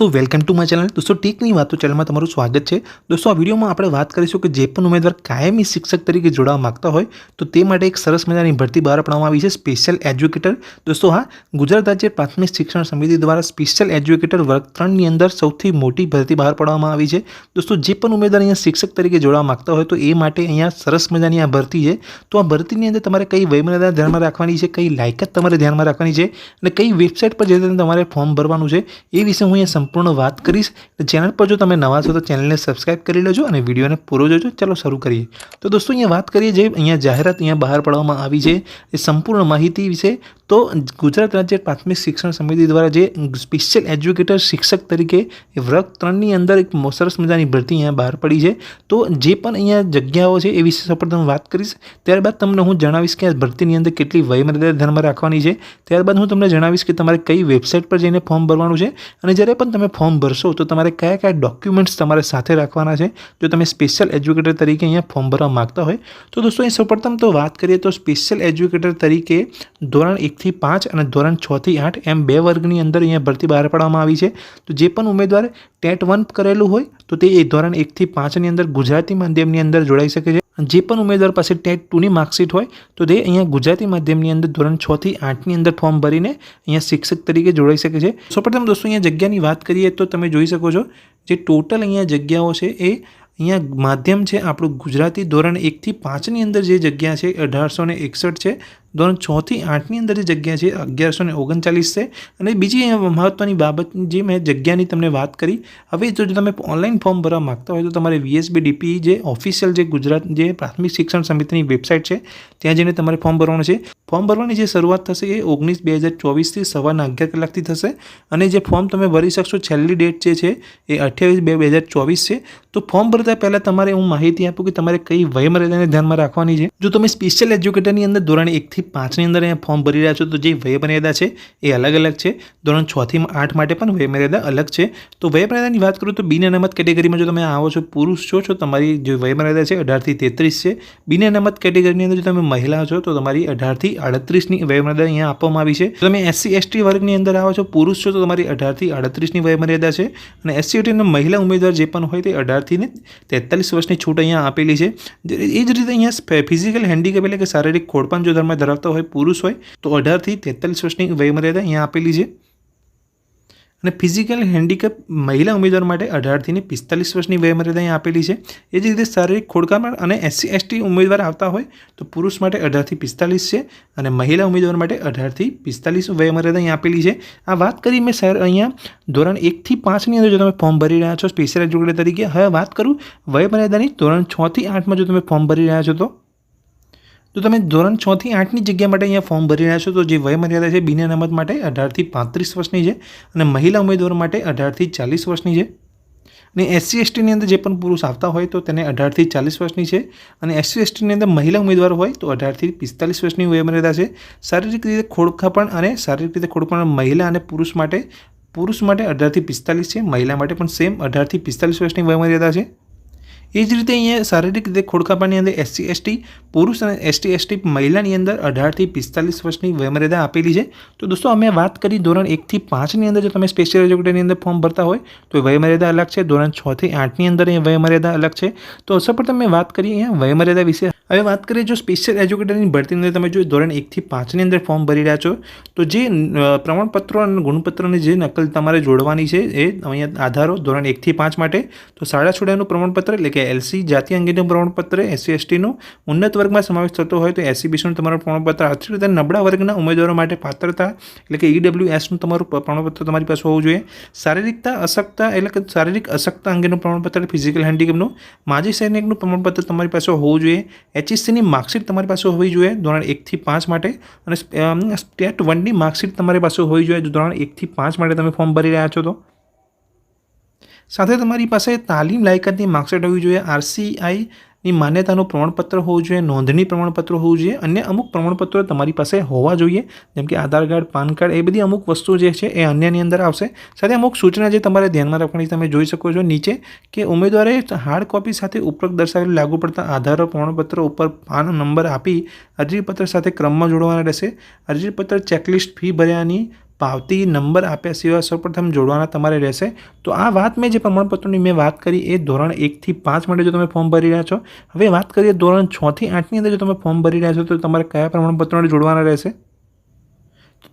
દોસ્તો welcome to my channel દોસ્તો ટીકની વાતો ચેનલમાં તમારું સ્વાગત છે. દોસ્તો, આ વિડીયોમાં આપણે વાત કરીશું કે જે પણ ઉમેદવાર કાયમી શિક્ષક તરીકે જોડાવા માગતા હોય, તો તે માટે એક સરસ મજાની ભરતી બહાર પાડવામાં આવી છે સ્પેશિયલ એજ્યુકેટર દોસ્તો, હા, ગુજરાત રાજ્ય પ્રાથમિક શિક્ષણ સમિતિ દ્વારા સ્પેશિયલ એજ્યુકેટર વર્ગ ત્રણની અંદર સૌથી મોટી ભરતી બહાર પાડવામાં આવી છે. દોસ્તો, જે પણ ઉમેદવાર અહીંયા શિક્ષક તરીકે જોડાવા માગતા હોય, તો એ માટે અહીંયા સરસ મજાની આ ભરતી છે. તો આ ભરતીની અંદર તમારે કઈ વયમર્યાદા ધ્યાનમાં રાખવાની છે, કઈ લાયકાત તમારે ધ્યાનમાં રાખવાની છે અને કઈ વેબસાઇટ પર જઈને તમારે ફોર્મ ભરવાનું છે, એ વિશે હું અહીંયા સંપૂર્ણ વાત કરીશ. ચેનલ પર જો તમે નવા છો તો ચેનલને સબસ્ક્રાઇબ કરી લેજો અને વિડીયોને પૂરો જોજો. ચાલો શરૂ કરીએ. તો દોસ્તો, અહીંયા વાત કરીએ જે અહીંયા જાહેરાત અહીંયા બહાર પાડવામાં આવી છે. એ સંપૂર્ણ માહિતી વિશે. તો ગુજરાત રાજ્ય પ્રાથમિક શિક્ષણ સમિતિ દ્વારા જે સ્પેશિયલ એજ્યુકેટર શિક્ષક તરીકે વર્ગ ત્રણની અંદર એક સરસ મજાની ભરતી અહીંયા બહાર પડી છે. તો જે પણ અહીંયા જગ્યાઓ છે એ વિશે સૌપ્રથમ વાત કરીશ. ત્યારબાદ તમને હું જણાવીશ કે આ ભરતીની અંદર કેટલી વયમર્યાદા ધ્યાનમાં રાખવાની છે. ત્યારબાદ હું તમને જણાવીશ કે તમારે કઈ વેબસાઇટ પર જઈને ફોર્મ ભરવાનું છે અને જ્યારે પણ તમે ફોર્મ ભરશો તો તમારે કયા કયા ડોક્યુમેન્ટ્સ તમારે સાથે રાખવાના છે. જો તમે સ્પેશિયલ એજ્યુકેટર તરીકે અહીંયા ફોર્મ ભરવા માગતા હોય તો દોસ્તો અહીં સૌપ્રથમ તો વાત કરીએ તો સ્પેશિયલ એજ્યુકેટર તરીકે ધોરણ એકથી પાંચ અને ધોરણ છથી આઠ એમ બે વર્ગની અંદર અહીંયા ભરતી બહાર પાડવામાં આવી છે. તો જે પણ ઉમેદવાર ટેટ વન કરેલું હોય, તો તે ધોરણ એકથી પાંચની અંદર ગુજરાતી માધ્યમની અંદર જોડાઈ શકે છે. જે પણ ઉમેદવાર પાસે ટેટ ટુની માર્કશીટ હોય, તો તે અહીંયા ગુજરાતી માધ્યમની અંદર ધોરણ છથી આઠની અંદર ફોર્મ ભરીને અહીંયા શિક્ષક તરીકે જોડાઈ શકે છે. સૌપ્રથમ દોસ્તો, અહીંયા જગ્યાની વાત કરીએ તો તમે જોઈ શકો છો, જે ટોટલ અહીંયા જગ્યાઓ છે એ અહીંયા માધ્યમ છે આપણું ગુજરાતી ધોરણ એકથી પાંચની અંદર જે જગ્યા છે અઢારસો ને એકસઠ છે. ધોરણ છથી આઠની અંદર જે જગ્યા છે, અગિયારસો ને ઓગણચાલીસ છે. અને બીજી મહત્ત્વની બાબત જે મેં જગ્યાની તમને વાત કરી, હવે જો તમે ઓનલાઈન ફોર્મ ભરવા માગતા હોય તો તમારે વીએસબી ડીપી જે ઓફિશિયલ જે ગુજરાત જે પ્રાથમિક શિક્ષણ સમિતિની વેબસાઇટ છે, ત્યાં જઈને તમારે ફોર્મ ભરવાનું છે. ફોર્મ ભરવાની જે શરૂઆત થશે એ ઓગણીસ બે હજાર ચોવીસથી સવારના અગિયાર કલાકથી થશે. અને જે ફોર્મ તમે ભરી શકશો, છેલ્લી ડેટ જે છે એ અઠ્યાવીસ બે બે હજાર ચોવીસ છે. તો ફોર્મ ભરતા પહેલાં તમારે હું માહિતી આપું કે તમારે કઈ વયમર્યાદાને ધ્યાનમાં રાખવાની છે. જો તમે સ્પેશિયલ એજ્યુકેટરની અંદર ધોરણ એકથી પાંચની અંદર અહીંયા ફોર્મ ભરી રહ્યા છો, તો જે વયમર્યાદા છે એ અલગ અલગ છે. ધોરણ છથી આઠ માટે પણ વયમર્યાદા અલગ છે. તો વયમર્યાદાની વાત કરું તો બિન અનામત કેટેગરીમાં જો તમે આવો છો, પુરુષ છો છો, તમારી જે વયમર્યાદા છે અઢારથી તેત્રીસ છે. બિન અનામત કેટેગરીની અંદર જો તમે મહિલા છો, તો તમારી અઢારથી આડત્રીસની વયમર્યાદા અહીંયા આપવામાં આવી છે. તમે એસસી, એસટી વર્ગની અંદર આવો છો, પુરુષ છો, તો તમારી અઢારથી આડત્રીસની વયમર્યાદા છે. અને એસસી એટીના મહિલા ઉમેદવાર જે પણ હોય તે અઢારથી ને તેતાલીસ વર્ષની છૂટ અહીંયા આપેલી છે. એ જ રીતે અહીંયા ફિઝિકલ હેન્ડીકેપ એટલે કે શારીરિક ખોડપાન જો ધર્મ ધરાવતા હોય, પુરુષ હોય, તો અઢારથી તેતાલીસ વર્ષની વયમર્યાદા અહીંયા આપેલી છે. અને ફિઝિકલ હેન્ડીકેપ મહિલા ઉમેદવાર માટે અઢારથી ને પિસ્તાલીસ વર્ષની વયમર્યાદા અહીંયા આપેલી છે. એ જ રીતે શારીરિક ખોડકામ અને એસસી એસટી ઉમેદવાર આવતા હોય, તો પુરુષ માટે અઢારથી પિસ્તાલીસ છે અને મહિલા ઉમેદવાર માટે અઢારથી પિસ્તાલીસ વયમર્યાદા અહીંયા આપેલી છે. આ વાત કરી મેં સર અહીંયા ધોરણ એકથી પાંચની અંદર, જો તમે ફોર્મ ભરી રહ્યા છો સ્પેશિયલ એજ્યુકેટર તરીકે. હવે વાત કરું વયમર્યાદાની ધોરણ છથી આઠમાં, જો તમે ફોર્મ ભરી રહ્યા છો તો. તો તમે ધોરણ છથી આઠની જગ્યા માટે અહીંયા ફોર્મ ભરી રહ્યા છો. તો જે વયમર્યાદા છે બિન અનામત માટે અઢારથી પાંત્રીસ વર્ષની છે અને મહિલા ઉમેદવાર માટે અઢારથી ચાલીસ વર્ષની છે. અને એસસી એસટીની અંદર જે પણ પુરુષ આવતા હોય તો તેને અઢારથી ચાલીસ વર્ષની છે. અને એસસી એસટીની અંદર મહિલા ઉમેદવાર હોય તો અઢારથી પિસ્તાલીસ વર્ષની વયમર્યાદા છે. શારીરિક રીતે ખોડખાપણ અને શારીરિક રીતે ખોડખાપણ મહિલા અને પુરુષ માટે પુરુષ માટે અઢારથી પિસ્તાલીસ છે, મહિલા માટે પણ સેમ અઢારથી પિસ્તાલીસ વર્ષની વયમર્યાદા છે. એ જ રીતે અહીંયા શારીરિક રીતે ખોડખાપાની અંદર એસસી, એસટી, પુરુષ અને એસટી એસટી મહિલાની અંદર અઢારથી પિસ્તાલીસ વર્ષની વયમર્યાદા આપેલી છે. તો દોસ્તો, અમે વાત કરી ધોરણ એકથી પાંચની અંદર, જો તમે સ્પેશિયલ એજ્યુકેટરની અંદર ફોર્મ ભરતા હોય, તો વયમર્યાદા અલગ છે. ધોરણ છથી આઠની અંદર એ વયમર્યાદા અલગ છે. તો સૌપ્રથમ મેં વાત કરી અહીંયા વયમર્યાદા વિશે. હવે વાત કરીએ, જો સ્પેશિયલ એજ્યુકેટરની ભરતીની અંદર તમે જો ધોરણ એકથી પાંચની અંદર ફોર્મ ભરી રહ્યા છો, તો જે પ્રમાણપત્રો અને ગુણપત્રોની જે નકલ તમારે જોડવાની છે, એ અહીંયા આધારો ધોરણ એકથી પાંચ માટે. તો શાળા છોડ્યાનું પ્રમાણપત્ર, એટલે કે એલસી જાતિ અંગેનું પ્રમાણપત્ર એસસી એસટીનું ઉન્નત વર્ગમાં સમાવેશ થતો હોય તો એસસી બીસીનું તમારું પ્રમાણપત્ર આર્થિક રીતે નબળા વર્ગના ઉમેદવારો માટે પાત્રતા એટલે કે ઈડબ્લ્યુ એસનું તમારું પ્રમાણપત્ર તમારી પાસે હોવું જોઈએ. શારીરિકતા અશક્તતા એટલે કે શારીરિક અશક્તતા અંગેનું પ્રમાણપત્ર, ફિઝિકલ હેન્ડીકેપનું માજી સૈનિકનું પ્રમાણપત્ર તમારી પાસે હોવું જોઈએ. એચએસસીની માર્કશીટ તમારી પાસે હોવી જોઈએ ધોરણ એકથી પાંચ માટે અને સ્ટેટ વનની માર્કશીટ તમારી પાસે હોવી જોઈએ ધોરણ એકથી પાંચ માટે તમે ફોર્મ ભરી રહ્યા છો તો. સાથે તમારી પાસે તાલીમ લાયકાતની માર્કશીટ હોવી જોઈએ આરસીઆઈ ની માન્યતાનું પ્રમાણપત્ર હોવું જોઈએ, નોંધણી પ્રમાણપત્ર હોવું જોઈએ, અન્ય અમુક પ્રમાણપત્રો તમારી પાસે હોવા જોઈએ, જેમ કે આધાર કાર્ડ, પાન કાર્ડ, એ બધી અમુક વસ્તુઓ જે છે એ અન્યની અંદર આવશે. સાથે અમુક સૂચના જે તમારે ધ્યાનમાં રાખવાની તમે જોઈ શકો છો નીચે કે ઉમેદવારે હાર્ડ કોપી સાથે ઉપરોક્ત દર્શાવેલ લાગુ પડતા આધાર, પ્રમાણપત્ર ઉપર પાન નંબર આપી અરજીપત્ર સાથે ક્રમમાં જોડવાના રહેશે. અરજીપત્ર ચેકલિસ્ટ ફી ભર્યાની પાવતી નંબર આપ્યા સિવાય સૌપ્રથમ જોડવાના તમારે રહેશે. તો આ વાત મેં જે પ્રમાણપત્રોની મેં વાત કરી એ ધોરણ એકથી પાંચ માટે જો તમે ફોર્મ ભરી રહ્યા છો. હવે વાત કરીએ ધોરણ છથી આઠની અંદર જો તમે ફોર્મ ભરી રહ્યા છો તો તમારે કયા પ્રમાણપત્રોને જોડવાના રહેશે?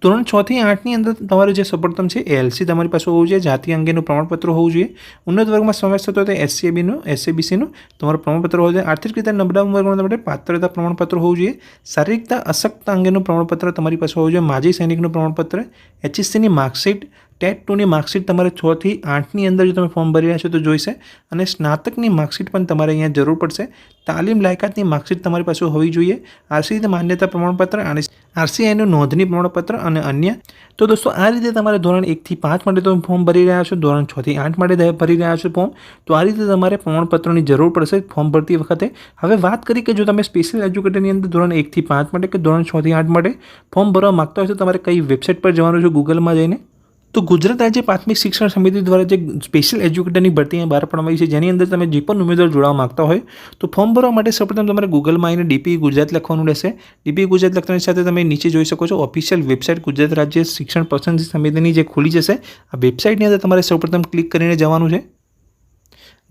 ધોરણ છથી આઠની અંદર તમારે જે સૌપ્રથમ છે એલસી તમારી પાસે હોવું જોઈએ, જાતિ અંગેનું પ્રમાણપત્ર હોવું જોઈએ. ઉન્નત વર્ગમાં સમાવેશ થતો હોય તો એસસીબીનું એસસીબીસીનું તમારું પ્રમાણપત્ર હોવું જોઈએ. આર્થિક રીતે નબળા વર્ગમાં માટે પાત્રતા પ્રમાણપત્ર હોવું જોઈએ. શારીરિકતા અશક્ત અંગેનું પ્રમાણપત્ર તમારી પાસે હોવું જોઈએ. માજી સૈનિકનું પ્રમાણપત્ર એચએસસીની માર્કશીટ ટેટ ટુની માર્કશીટ તમારે છથી આઠની અંદર જો તમે ફોર્મ ભરી રહ્યા છો તો જોઈશે. અને સ્નાતકની માર્કશીટ પણ તમારે અહીંયા જરૂર પડશે. તાલીમ લાયકાતની માર્કશીટ તમારી પાસે હોવી જોઈએ. આરસીઈ માન્યતા પ્રમાણપત્ર, અને આરસીઆઈનું નોંધણી પ્રમાણપત્ર અને અન્ય. તો દોસ્તો, આ રીતે તમારે ધોરણ એકથી પાંચ માટે તમે ફોર્મ ભરી રહ્યા છો, ધોરણ છથી આઠ માટે ભરી રહ્યા છો ફોર્મ તો આ રીતે તમારે પ્રમાણપત્રની જરૂર પડશે ફોર્મ ભરતી વખતે. હવે વાત કરી કે જો તમે સ્પેશિયલ એજ્યુકેટરની અંદર ધોરણ એકથી પાંચ માટે કે ધોરણ છથી આઠ માટે ફોર્મ ભરવા માગતા હોય તો તમારે કઈ વેબસાઇટ પર જવાનું છે? ગૂગલમાં જઈને. તો ગુજરાત રાજ્ય પ્રાથમિક શિક્ષણ સમિતિ દ્વારા જે સ્પેશિયલ એજ્યુકેટરની ભરતી બહાર પાડવામાં આવી છે, જેની અંદર તમે જે પણ ઉમેદવાર જોડાવા માગતા હોય, તો ફોર્મ ભરવા માટે સૌપ્રથમ તમારે ગૂગલમાં આવીને ડીપી ગુજરાત લખવાનું રહેશે. ડીપી ગુજરાત લખવાની સાથે તમે નીચે જોઈ શકો છો ઓફિશિયલ વેબસાઇટ ગુજરાત રાજ્ય શિક્ષણ પસંદગી સમિતિની જે ખુલી જશે. આ વેબસાઇટની અંદર તમારે સૌપ્રથમ ક્લિક કરીને જવાનું છે.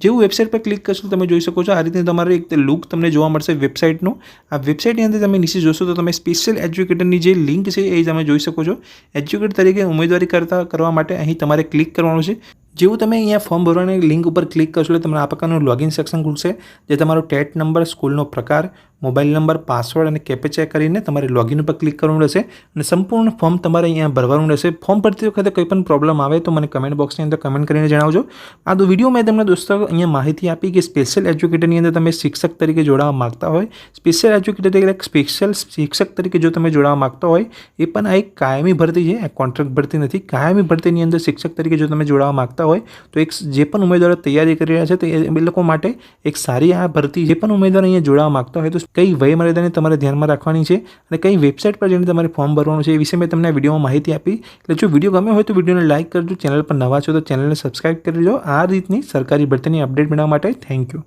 જેવું વેબસાઇટ પર ક્લિક કરશો તમે જોઈ શકો છો, આ રીતે તમારે એક લુક તમને જોવા મળશે વેબસાઇટનો આ વેબસાઇટની અંદર તમે નીચે જોશો તો તમે સ્પેશિયલ એજ્યુકેટરની જે લિંક છે એ તમે જોઈ શકો છો. એજ્યુકેટ તરીકે ઉમેદવારી કરતા, કરવા માટે અહીં તમારે ક્લિક કરવાનું છે. જેવું તમે અહીંયા ફોર્મ ભરવાની લિંક ઉપર ક્લિક કરશો એટલે તમને આ પ્રકારનું લોગિન સેક્શન ખુલશે, જે તમારો ટેટ નંબર સ્કૂલનો પ્રકાર મોબાઈલ નંબર પાસવર્ડ અને કેપે ચેક કરીને તમારે લોગિન ઉપર ક્લિક કરવાનું રહેશે અને સંપૂર્ણ ફોર્મ તમારે અહીંયા ભરવાનું રહેશે. ફોર્મ ભરતી વખતે કોઈ પણ પ્રોબ્લેમ આવે તો મને કમેન્ટ બોક્સની અંદર કમેન્ટ કરીને જણાવજો. આ તો વીડિયો મેં તમને દોસ્તો અહીંયા માહિતી આપી કે સ્પેશિયલ એજ્યુકેટરની અંદર તમે શિક્ષક તરીકે જોડાવા માગતા હોય. સ્પેશિયલ એજ્યુકેટર એટલે સ્પેશિયલ શિક્ષક તરીકે જો તમે જોડાવા માગતા હોય, એ પણ આ એક કાયમી ભરતી છે. કોન્ટ્રાક્ટ ભરતી નથી. કાયમી ભરતીની અંદર શિક્ષક તરીકે જો તમે જોડાવા માગતા હોય, તો એક જે પણ ઉમેદવારો તૈયારી કરી રહ્યા છે, તો એ લોકો માટે એક સારી આ ભરતી જે પણ ઉમેદવાર અહીંયા જોડાવા માગતા હોય, તો કઈ વય મર્યાદાને તમારે ધ્યાનમાં રાખવાની છે અને કઈ વેબસાઇટ પર જઈને તમારે ફોર્મ ભરવાનું છે એ વિશે મેં તમને વિડીયોમાં માહિતી આપી. એટલે જો વીડિયો ગમે હોય, તો વિડીયોને લાઇક કરજો, ચેનલ પર નવા છો તો ચેનલને સબસ્ક્રાઈબ કરી લો આ રીતની સરકારી ભરતીની અપડેટ મેળવવા માટે થેન્ક યુ.